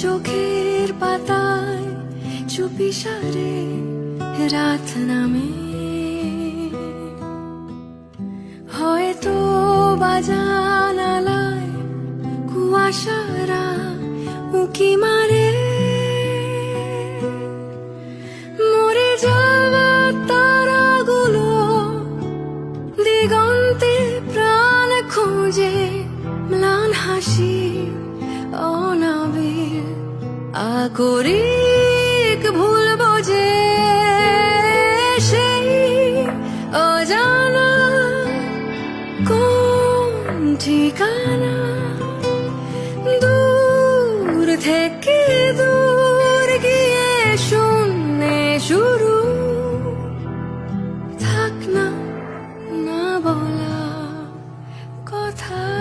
চোখের পাতায় চুপি সারে রাত নামে। হয়তো বাজানালায় কুয়াশারা উকি মারে। মরে যাওয়া তারাগুলো দিগন্তে প্রাণ খুঁজে, ম্লান হাসি অনাবিল আকরিক ভুল বোঝে সেই অজানা কোন ঠিকানা? দূর থেকে দূর গিয়ে শুনে শুরু। থাক না না বলা কথা।